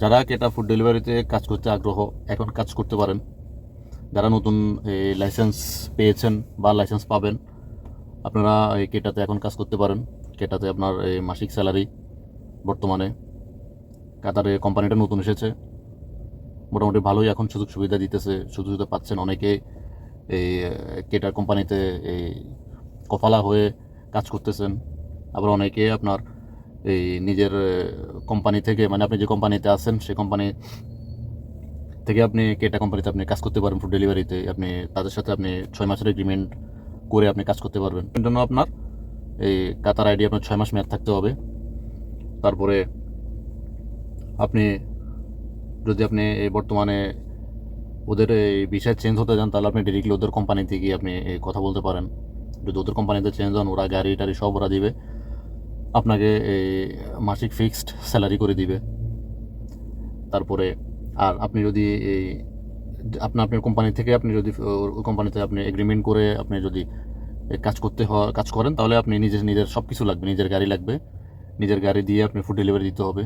যারা কেটা ফুড ডেলিভারিতে কাজ করতে আগ্রহ, এখন কাজ করতে পারেন। যারা নতুন লাইসেন্স পেয়েছেন বা লাইসেন্স পাবেন, আপনারা এই কেটাতে এখন কাজ করতে পারেন। কেটাতে আপনার এই মাসিক স্যালারি বর্তমানে কাতারে কোম্পানিটা নতুন এসেছে। মোটামুটি ভালোই এখন সুযোগ সুবিধা দিতেছে, সুযোগ সুবিধা পাচ্ছেন। অনেকে এই কেটার কোম্পানিতে এই কপালা হয়ে কাজ করতেছেন। আবার অনেকে আপনার এই নিজের কোম্পানি থেকে মানে আপনি যে কোম্পানিতে আছেন সেই কোম্পানি থেকে আপনি কেটা কোম্পানিতে আপনি কাজ করতে পারেন ফুড ডেলিভারিতে আপনি, তাদের সাথে আপনি ছয় মাসের এগ্রিমেন্ট করে আপনি কাজ করতে পারবেন। এর জন্য আপনার, এই কাতার আইডি আপনার ছয় মাস মেয়াদ থাকতে হবে। তারপরে আপনি, যদি আপনি এই বর্তমানে ওদের এই বিষয় চেঞ্জ হতে যান তাহলে আপনি ডিরেক্টলি ওদের কোম্পানিতে গিয়ে আপনি কথা বলতে পারেন। যদি ওদের কোম্পানিতে চেঞ্জ হন, ওরা গাড়ি টাড়ি সব ওরা দিবে। আপনাকে এই মাসিক ফিক্সড স্যালারি করে দিবে। তারপরে আর আপনি যদি এই আপনার আপনার কোম্পানি থেকে আপনি যদি কোম্পানিতে আপনি এগ্রিমেন্ট করে আপনি যদি কাজ করতে হয় কাজ করেন, তাহলে আপনি নিজের নিজের সব কিছু লাগবে, নিজের গাড়ি লাগবে। নিজের গাড়ি দিয়ে আপনি ফুড ডেলিভারি দিতে হবে।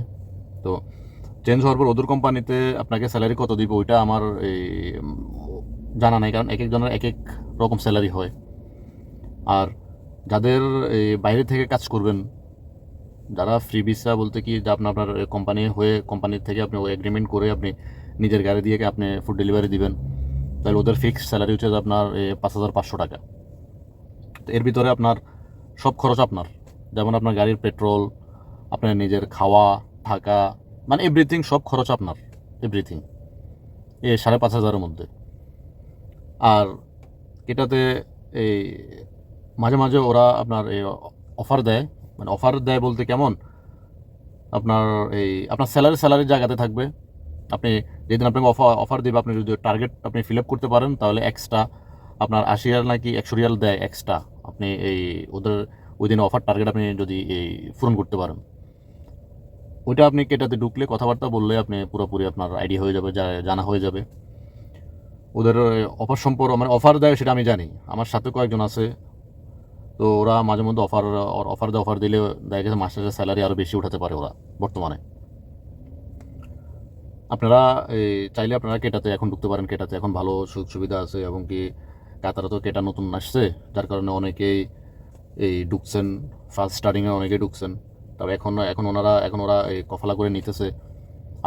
তো চেঞ্জ হওয়ার পর ওদের কোম্পানিতে আপনাকে স্যালারি কত দিবে, ওইটা আমার এই জানা নাই, কারণ এক একজনের এক এক রকম স্যালারি হয়। আর যাদের এই বাইরে থেকে কাজ করবেন যারা ফ্রি ভিসা বলতে কি আপনার আপনার কোম্পানি হয়ে কোম্পানির থেকে আপনি এগ্রিমেন্ট করে আপনি নিজের গাড়ি দিয়ে আপনি ফুড ডেলিভারি দিবেন। তাহলে ওদের ফিক্সড স্যালারি হচ্ছে আপনার পাঁচ হাজার পাঁচশো টাকা। এর ভিতরে আপনার সব খরচ আপনার। যেমন আপনার গাড়ির পেট্রোল আপনার নিজের খাওয়া, থাকা মানে এভরিথিং সব খরচ আপনার এভরিথিং এ, সাড়ে পাঁচ হাজারের মধ্যে। আর এটাতে, এই, মাঝে মাঝে ওরা আপনার এই অফার দেয়। মানে অফার দেয় বলতে কেমন? আপনার এই, আপনার স্যালারি স্যালারির জায়গাতে থাকবে। আপনি যেদিন আপনাকে অফার অফার দেবে, আপনি যদি টার্গেট আপনি ফিল আপ করতে পারেন, তাহলে এক্সট্রা আপনার আশি রিয়াল নাকি একশো রিয়াল দেয় এক্সট্রা আপনি এই ওদের ওই দিন অফার টার্গেট আপনি যদি এই পূরণ করতে পারেন। ওইটা আপনি কেটাতে ঢুকলে কথাবার্তা বললে আপনি পুরোপুরি আপনার আইডিয়া হয়ে যাবে জানা হয়ে যাবে। ওদের অফার সম্পর্ক মানে অফার দেয় সেটা আমি জানি। আমার সাথে কয়েকজন আছে। তো ওরা মাঝে মধ্যে অফার অফার দেয় অফার দিলে দেখা গেছে মাসের স্যালারি আরও বেশি উঠাতে পারে ওরা বর্তমানে। আপনারা এই চাইলে আপনারা কেটাতে এখন ঢুকতে পারেন। কেটাতে এখন ভালো সুযোগ সুবিধা আছে এবং কি কাতারে তো কেটা নতুন আসছে, যার কারণে অনেকেই এই ঢুকছেন ফার্স্ট স্টার্টিংয়ে অনেকেই ঢুকছেন। তবে এখন এখন ওনারা, এখন ওরা এই কফলা করে নিতেছে।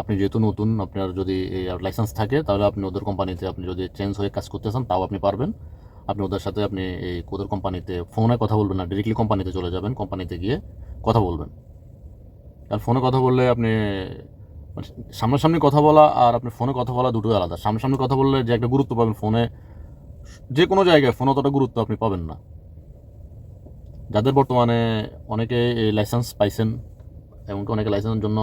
আপনি যেহেতু নতুন, আপনার যদি লাইসেন্স থাকে, তাহলে আপনি ওদের কোম্পানিতে আপনি যদি চেঞ্জ হয়ে কাজ করতে চান, তাও আপনি পারবেন। আপনি ওদের সাথে আপনি এই ওদের কোম্পানিতে ফোনে কথা বলবেন না ডিরেক্টলি কোম্পানিতে চলে যাবেন, কোম্পানিতে গিয়ে কথা বলবেন। আর ফোনে কথা বললে আপনি মানে সামনাসামনি কথা বলা আর আপনি ফোনে কথা বলা দুটোই আলাদা। সামনাসামনি কথা বললে যে একটা গুরুত্ব পাবেন ফোনে, যে কোনো জায়গায় ফোনে অতটা গুরুত্ব আপনি পাবেন না। যাদের বর্তমানে অনেকে এই লাইসেন্স পাইছেন, এমনকি অনেকে লাইসেন্সের জন্য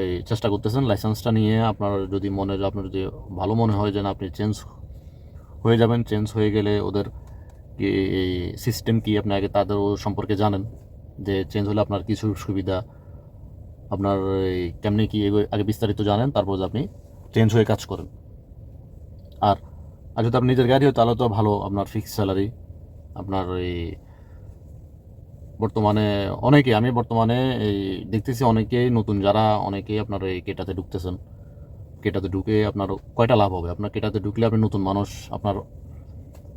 এই চেষ্টা করতেছেন লাইসেন্সটা নিয়ে আপনার যদি মনে, আপনার যদি ভালো মনে হয় যে না, আপনি চেঞ্জ হয়ে যাবেন চেঞ্জ হয়ে গেলে ওদের কি সিস্টেম কি আপনি আগে তাদের সম্পর্কে জানেন, যে চেঞ্জ হলে আপনার কিছু সুবিধা, আপনার কেমনি কি আগে বিস্তারিত জানেন, তারপর আপনি চেঞ্জ হয়ে কাজ করেন। আর আর যদি আপনি নিজের গাড়ি হয়, তাহলে তো ভালো, আপনার ফিক্সড স্যালারি আপনার এই বর্তমানে অনেকে, আমি বর্তমানে এই দেখতেছি অনেকেই নতুন, যারা অনেকেই আপনার এই কেটাতে ঢুকতেছেন। কেটাতে ঢুকে আপনার কয়টা লাভ হবে? আপনার কেটাতে ঢুকলে আপনি নতুন মানুষ, আপনার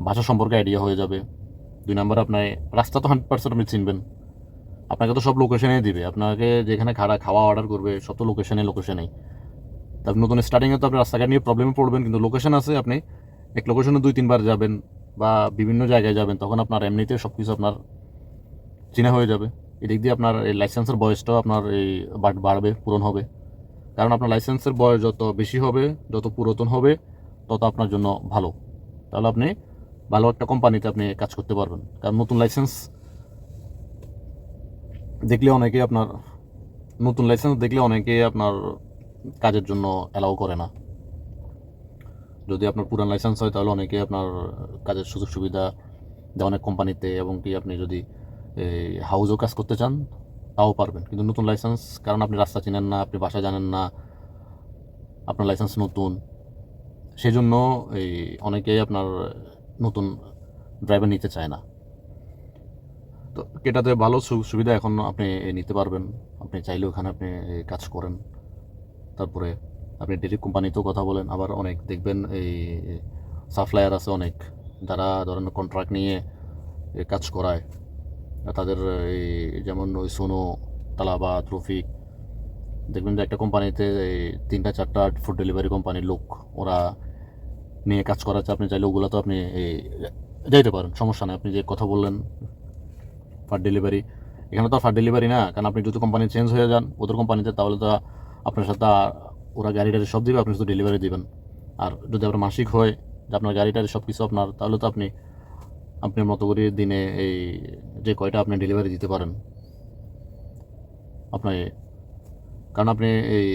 ভাষা সম্পর্কে আইডিয়া হয়ে যাবে। দুই নম্বর আপনার রাস্তা তো হান্ড্রেড পার্সেন্ট আপনি চিনবেন। আপনাকে তো সব লোকেশনে দিবে। আপনাকে যেখানে খাড়া খাওয়া অর্ডার করবে, সব তো লোকেশনে লোকেশনেই তারপর নতুন স্টার্টিংয়ে তো আপনি রাস্তাঘাট নিয়ে প্রবলেমে পড়বেন, কিন্তু লোকেশন আছে, আপনি এক লোকেশনে দুই, তিনবার যাবেন বা বিভিন্ন জায়গায় যাবেন, তখন আপনার এমনিতে সব কিছু আপনার চেনা হয়ে যাবে। এদিক দিয়ে আপনার এই লাইসেন্সের বয়সটাও আপনার এই বাড়বে, পূরণ হবে। কারণ আপনার লাইসেন্সের বয়স যত বেশি হবে, যত পুরাতন হবে, তত আপনার জন্য ভালো। তাহলে আপনি ভালো একটা কোম্পানিতে আপনি কাজ করতে পারবেন। কারণ নতুন লাইসেন্স দেখলে অনেকে আপনার, নতুন লাইসেন্স দেখলে অনেকে আপনার কাজের জন্য অ্যালাউ করে না। যদি আপনার পুরান লাইসেন্স হয়, তাহলে অনেকে আপনার কাজের সুযোগ সুবিধা দেয় অনেক কোম্পানিতে এবং কি আপনি যদি, এই হাউসও কাজ করতে চান তাও পারবেন। কিন্তু নতুন লাইসেন্স কারণ আপনি রাস্তা চিনেন না, আপনি বাসা জানেন না, আপনার লাইসেন্স নতুন সেই জন্য এই অনেকেই আপনার নতুন ড্রাইভার নিতে চায় না। তো এটাতে ভালো সুবিধা এখন আপনি নিতে পারবেন। আপনি চাইলে ওখানে আপনি কাজ করেন। তারপরে আপনি ডেরি কোম্পানিতেও কথা বলেন। আবার অনেক দেখবেন এই সাপ্লায়ার আছে অনেক, যারা ধরেন কন্ট্রাক্ট নিয়ে কাজ করায়। তাদের, এই যেমন ওই সোনো, তালাবা রফিক দেখবেন যে একটা কোম্পানিতে এই তিনটা, চারটা ফুড ডেলিভারি কোম্পানির লোক, ওরা নিয়ে কাজ করাচ্ছে, আপনি চাইলে ওগুলো তো আপনি এই যাইতে পারেন, সমস্যা নেই, আপনি যে কথা বললেন ফার ডেলিভারি এখানে তো ফার ডেলিভারি না, কারণ আপনি যদি কোম্পানি চেঞ্জ হয়ে যান ওদের কোম্পানিতে তাহলে তো আপনার সাথে ওরা গাড়ি টাড়ি সব দিবে, আপনি শুধু ডেলিভারি দিবেন। আর যদি আপনার মাসিক হয়, যে আপনার গাড়ি টাড়ি সব কিছু আপনার, তাহলে তো আপনি আপনার মতো করে দিনে এই যে কয়টা আপনি ডেলিভারি দিতে পারেন আপনার কারণ আপনি এই,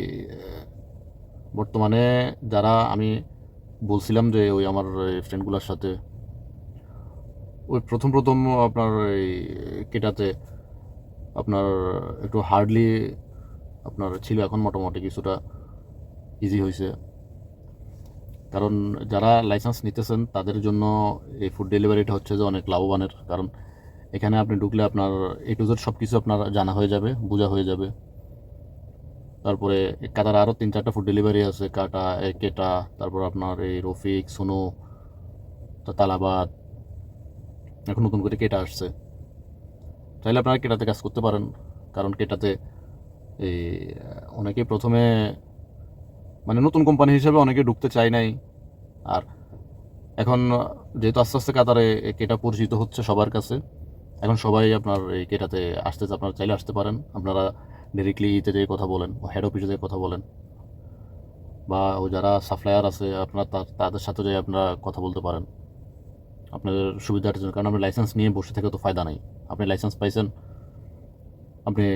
বর্তমানে যারা আমি বলছিলাম যে ওই আমার ফ্রেন্ডগুলোর সাথে, ওই প্রথম প্রথম আপনার এই কেটাতে আপনার একটু হার্ডলি আপনার ছিল এখন মোটামুটি কিছুটা ইজি হয়েছে কারণ যারা লাইসেন্স নিতেছেন, তাদের জন্য এই ফুড ডেলিভারিটা হচ্ছে যে অনেক লাভবানের। কারণ এখানে আপনি ঢুকলে আপনার এ টু জেড সব কিছু আপনার জানা হয়ে যাবে, বোঝা হয়ে যাবে। তারপরে কাতার আরও তিন চারটা ফুড ডেলিভারি আছে, কাটা, কেটা, তারপর আপনার এই রফিক, সোনু তালাবাদ। এখন নতুন করে কেটা আসছে। চাইলে আপনারা কেটাতে কাজ করতে পারেন, কারণ কেটাতে এই অনেকে প্রথমে মানে নতুন কোম্পানি হিসেবে অনেকে ঢুকতে চায় নাই। আর এখন যেহেতু আস্তে আস্তে কাতারে কেটা পরিচিত হচ্ছে সবার কাছে, এখন সবাই আপনার এই কেটাতে আসতে আপনারা চাইলে আসতে পারেন। আপনারা ডিরেক্টলি ইতে যেয়ে কথা বলেন, বা হেড অফিসে যেয়ে কথা বলেন, বা ও যারা সাপ্লায়ার আছে, আপনারা তাদের সাথে যেয়ে আপনারা কথা বলতে পারেন। আপনাদের সুবিধার জন্য, কারণ আপনি লাইসেন্স নিয়ে বসে থেকে তো ফায়দা নেই। আপনি লাইসেন্স পাইছেন, আপনি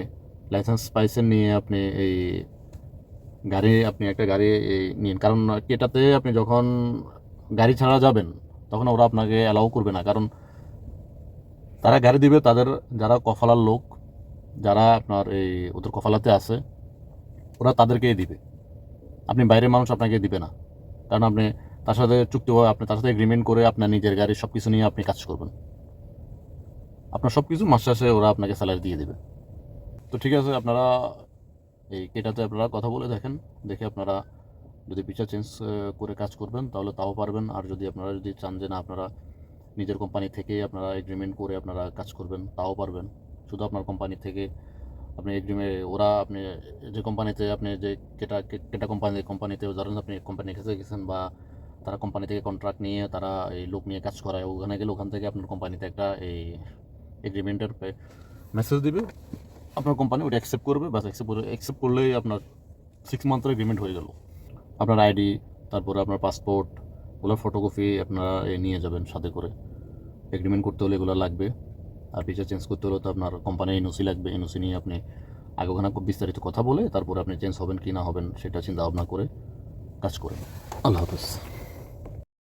লাইসেন্স পাইছেন নিয়ে আপনি এই গাড়ি আপনি একটা গাড়ি নিন। কারণ এটাতে আপনি যখন গাড়ি ছাড়া যাবেন, তখন ওরা আপনাকে অ্যালাউ করবে না। কারণ তারা গাড়ি দিবে, তাদের যারা কফালার লোক, যারা আপনার এই ওদের কফালাতে আছে, ওরা তাদেরকেই দিবে। আপনি বাইরের মানুষ আপনাকে দিবে না। কারণ আপনি তার সাথে চুক্তি হয়ে আপনি তার সাথে এগ্রিমেন্ট করে আপনার নিজের গাড়ি সব কিছু নিয়ে আপনি কাজ করবেন। আপনার সব কিছু মাস শেষে ওরা আপনাকে স্যালারি দিয়ে দেবে। তো ঠিক আছে, আপনারা এই কেটাতে আপনারা কথা বলে দেখেন, দেখে আপনারা যদি পিছা চেঞ্জ করে কাজ করবেন, তাহলে তাও পারবেন। আর যদি আপনারা যদি চান যে না, আপনারা নিজের কোম্পানি থেকেই আপনারা এগ্রিমেন্ট করে আপনারা কাজ করবেন, তাও পারবেন। শুধু আপনার কোম্পানি থেকে আপনি এগ্রিমেন্ট ওরা আপনি যে কোম্পানিতে আপনি যে কেটা কেটা কোম্পানি কোম্পানিতে ধরেন আপনি কোম্পানি কাছে গেছেন বা তারা কোম্পানি থেকে কন্ট্রাক্ট নিয়ে তারা এই লোক নিয়ে কাজ করায়, ওখানে গেলে ওখান থেকে আপনার কোম্পানিতে একটা এই এগ্রিমেন্টের মেসেজ দিবে। আপনার কোম্পানি ওটা অ্যাকসেপ্ট করবে বাস অ্যাকসেপ্ট করে অ্যাকসেপ্ট করলেই আপনার সিক্স মান্থের এগ্রিমেন্ট হয়ে গেল। আপনার আইডি তারপরে আপনার পাসপোর্ট ওগুলো ফটোকপি আপনারা এ নিয়ে যাবেন সাথে করে। এগ্রিমেন্ট করতে হলে এগুলো লাগবে। আর পিছিয়ে চেঞ্জ করতে হলে তো আপনার কোম্পানির এনওসি লাগবে। এনওসি নিয়ে আপনি আগে ওখানে বিস্তারিত কথা বলে, তারপরে আপনি চেঞ্জ হবেন কি না হবেন সেটা চিন্তা ভাবনা করে কাজ করেন আল্লাহ হাফেজ।